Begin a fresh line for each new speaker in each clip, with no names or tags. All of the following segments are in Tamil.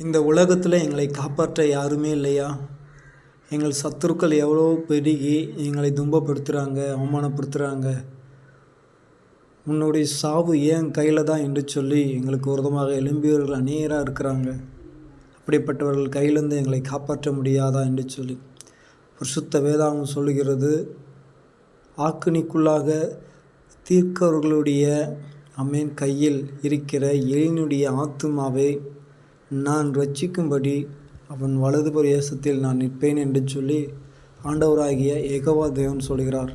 இந்த உலகத்தில் எங்களை காப்பாற்ற யாருமே இல்லையா? எங்கள் சத்துருக்கள் எவ்வளோ பெருகி எங்களை துன்பப்படுத்துகிறாங்க அவமானப்படுத்துகிறாங்க உன்னுடைய சாவு ஏன் கையில் தான் என்று சொல்லி எங்களுக்கு விரதமாக எழும்பியவர்கள் அநேராக இருக்கிறாங்க. அப்படிப்பட்டவர்கள் கையிலேருந்து எங்களை காப்பாற்ற முடியாதா என்று சொல்லி. ஒரு சுத்த வேதாகம் சொல்லுகிறது ஆக்கினிக்குள்ளாக தீர்க்கவர்களுடைய அம்மேன் கையில் இருக்கிற எழினுடைய ஆத்துமாவை நான் ரட்சிக்கும்படி அவன் வலது பிரதேசத்தில் நான் நிற்பேன் என்று சொல்லி ஆண்டவராகிய ஏகவா தேவன் சொல்கிறார்.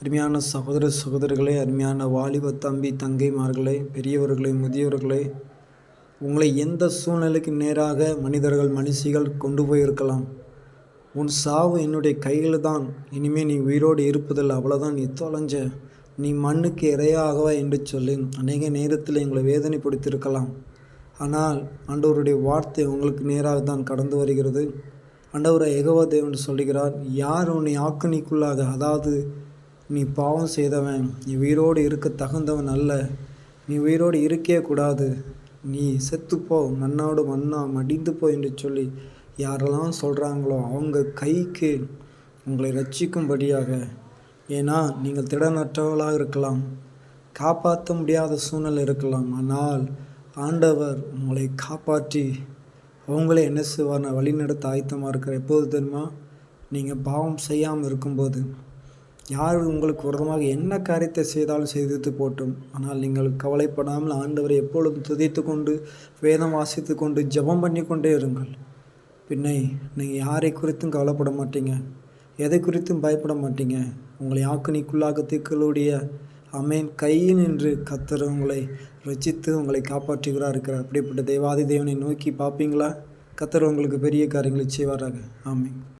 அருமையான சகோதர சகோதரர்களே அருமையான வாலிப தம்பி தங்கைமார்களே பெரியவர்களே முதியவர்களே உங்களை எந்த சூழ்நிலைக்கு நேராக மனிதர்கள் மனுஷிகள் கொண்டு போயிருக்கலாம்? உன் சாவு என்னுடைய கையில் தான். இனிமேல் நீ உயிரோடு இருப்பதில் அவ்வளோதான் நீ தொலைஞ்ச நீ மண்ணுக்கு இரையாகவா என்று சொல்லி அநேக நேரத்தில் எங்களை வேதனைப்படுத்தியிருக்கலாம். ஆனால் ஆண்டவருடைய வார்த்தை உங்களுக்கு நேராக தான் கடந்து வருகிறது. ஆண்டவரை எகவா தேவன் சொல்லுகிறார் யார் உன்னை ஆக்கணிக்குள்ளாக அதாவது நீ பாவம் செய்தவன் நீ உயிரோடு இருக்க தகுந்தவன் அல்ல. நீ உயிரோடு இருக்கே கூடாது. நீ செத்துப்போ மண்ணோடு மண்ணா மடிந்து போ என்று சொல்லி யாரெல்லாம் சொல்கிறாங்களோ அவங்க கைக்கு உங்களை ரட்சிக்கும்படியாக ஏன்னா நீங்கள் திடனற்றவளாக இருக்கலாம். காப்பாற்ற முடியாத சூழ்நிலை இருக்கலாம். ஆனால் ஆண்டவர் உங்களை காப்பாற்றி அவங்களே என்ன செய்வார் வழிநடத்த ஆயத்தமாக இருக்கிற எப்போது தெரியுமா? நீங்கள் பாவம் செய்யாமல் இருக்கும்போது. யார் உங்களுக்கு விரதமாக என்ன காரியத்தை செய்தாலும் செய்து போட்டும். ஆனால் நீங்கள் கவலைப்படாமல் ஆண்டவரை எப்பொழுதும் துதித்து கொண்டு வேதம் வாசித்து கொண்டு ஜபம் பண்ணி கொண்டே இருங்கள். பின்னை நீங்கள் யாரை குறித்தும் கவலைப்பட மாட்டீங்க. எதை குறித்தும் பயப்பட மாட்டீங்க. உங்களை ஆக்கணிக்குள்ளாக தீக்களுடைய அமேன் கையில் நின்று கத்தர் உங்களை ரசித்து உங்களை காப்பாற்றுகிறார் இருக்கிறார். அப்படிப்பட்ட தெய்வாதி தேவனை நோக்கி பார்ப்பீங்களா? கத்தர் உங்களுக்கு பெரிய காரியங்களை செய்வாராக. ஆமேன்.